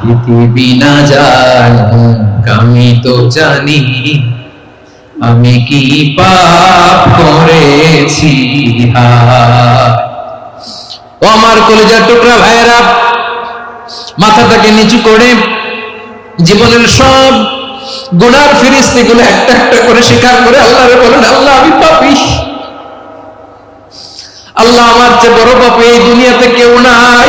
পৃথিবী না আমি তো জানি আমি কি পাপ করেছি। ও আমার কলেজার টুকরা ভাইয়েরা, মাথাটাকে নিচু করে জীবনের সব গুনার ফিরিস্তি গুলো একটা একটা করে স্বীকার করে আল্লাহরে বলেন, আল্লাহ, আমি পাপি আল্লাহ আমার চেয়ে বড় পাপি এই দুনিয়াতে কেউ নাই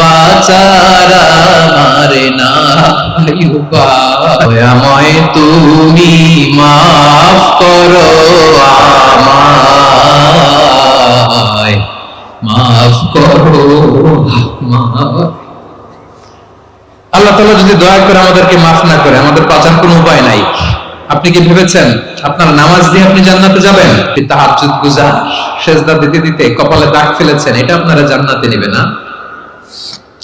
বাচার নাই উপায় তুমি মাফ করো আমায়। মাফ করো আল্লাহ তাআলা যদি দয়া করে আমাদেরকে মাফ না করে আমাদের বাঁচার কোনো উপায় নাই। আপনি কি ভেবেছেন আপনার নামাজ দিয়ে আপনি জান্নাতে যাবেন? তাহাজ্জুদ গুজার সেজদা দিতে দিতে কপালে দাগ ফেলেছেন এটা আপনারা জান্নাতে নেবে না।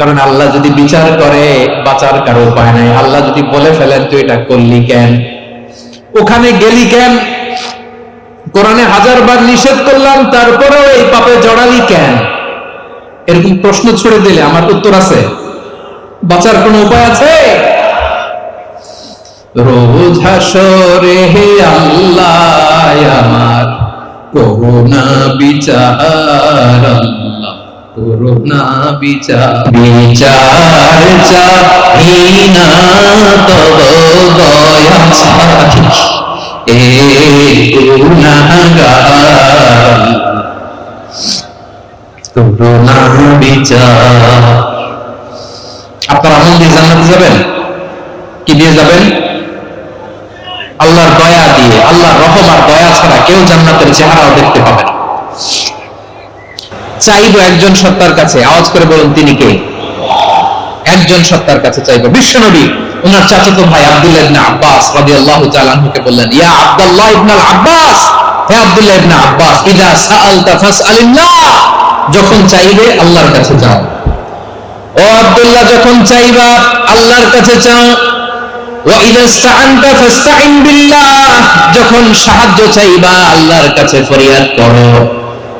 কারণ আল্লাহ যদি বিচার করে, বাঁচার কারও উপায় নাই। আল্লাহ যদি বলে ফেলেন, তুই এটা করলি কেন? ওখানে গেলি কেন? কোরআনে হাজার বার নিষেধ করলাম, তারপরেও এই পাপে জড়ালি কেন? এরকম প্রশ্ন ছুড়ে দিলে আমার উত্তর আছে। বাঁচার কোনো উপায় আছে? আল্লাহ আমার করুণা বিচার আল্লাহ করুণা বিচার। বিচার চাহি না তব দয়া এ গুনাহগার করুণা বিচার। আপনারা আমল দিয়ে জান্নাতে যাবেন? কি দিয়ে যাবেন? আল্লাহর দয়া দিয়ে, আল্লাহর রহম আর দয়া ছাড়া কেউ জান্নাতের চেহারাও দেখতে পাবে না। চাইব একজন সত্তার কাছে। আওয়াজ করে বলুন, তিনি কে? একজন সত্তার কাছে চাইব। বিশ্বনবী ওনার চাচাতো ভাই আব্দুল্লাহ ইবনে আব্বাস রাদিয়াল্লাহু তাআলা আনহুকে বললেন, ইয়া আব্দুল্লাহ ইবনে আব্বাস, হে আব্দুল্লাহ ইবনে আব্বাস, ইদা সাআলতা ফাসআলিল্লাহ, যখন চাইবে আল্লাহর কাছে যাও। ও আব্দুল্লাহ, যখন চাইবা আল্লাহর কাছে চাও যখন সাহায্য চাইবা আল্লাহর কাছে ফরিয়াদ করো।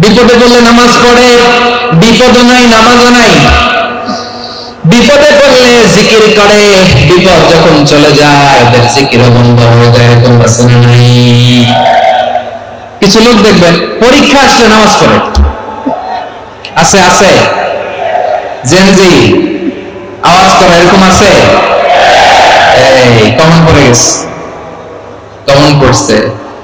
বিপদে পড়লে নামাজ পড়ে বিপদ নাই, নামাজও নাই। বিপদে পড়লে জিকির করে, বিপদ যখন চলে যায় জিকির বন্ধ হয়ে যায় এরকম আছে না নাই। কিছু লোক দেখবেন, পরীক্ষা আসলে নামাজ পড়ে। আছে আছে। জেনজি আওয়াজ করে এরকম আছে? এই কমন পড়ে গেছে। কমন পড়ছে।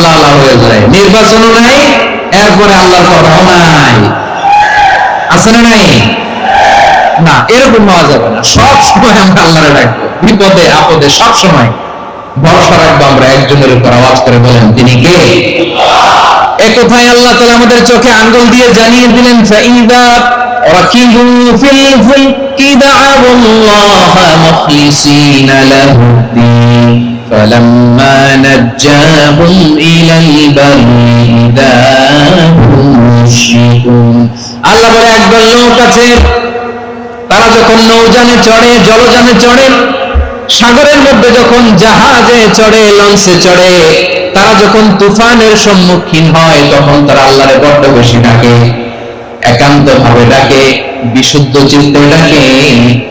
আল্লাহ আল্লাহ হয়ে যায় নির্বাচনও নাই এরপরে আল্লাহর কথাও নাই আছে না নাই না এরকম হওয়া যাবে না সব সময় আমরা আল্লাহরে ডাকবো বিপদে আপদে সব সময় ভরসা রাখবো আমরা একজনের উপর আওয়াজ করে বলেন তিনি কে এ কথায় আল্লাহ তাআলা আমাদের চোখে আঙ্গুল দিয়ে জানিয়ে দিলেন ফাইদা রাকিবু ফিল ফুলকি দা'াউ আল্লাহ মুখলিসিনা লাহু الدين فلما نجاهم إلى البر إذا هم يشركون আল্লাহ বলে একদল লোক আছে তারা যখন নৌযানে চড়ে জলযানে চড়ে সাগরের মধ্যে যখন জাহাজে চড়ে লঞ্চে চড়ে তারা যখন তুফানের সম্মুখীন হয় তখন তারা আল্লাহরে বড্ড বেশি ডাকে একান্ত ভাবে ডাকে বিশুদ্ধ চিত্তে ডাকে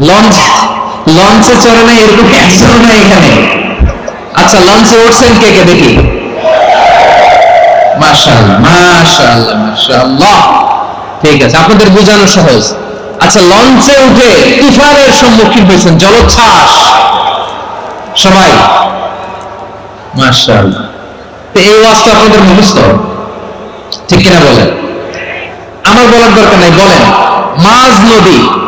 লঞ্চ লঞ্চে চড়ে নাই এরকম একজন নাই এখানে। আচ্ছা লঞ্চে উঠছেন কে কে দেখি? ঠিক আছে, আপনাদের বোঝানো সহজ। আচ্ছা লঞ্চে উঠে তুফানের সম্মুখীন হয়েছেন, জলোচ্ছ্বাস। সবাই? মাশাআল্লাহ। এই ওয়াজটা আপনাদের মুখস্থ? ঠিক কিনা বলেন? আমার বলার দরকার নাই, বলেন। মাঝ নদী।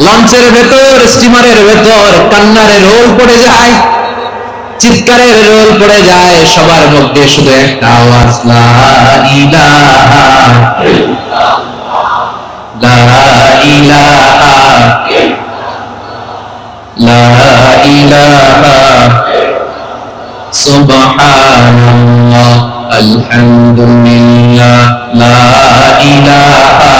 লঞ্চের ভেতর স্টিমারের ভেতর কান্নারে রোল পড়ে যায়, চিৎকারের রোল পড়ে যায়, সবার মধ্যে শুধু একটা আওয়াজ আলহামদুলিল্লাহ। লা ইলাহা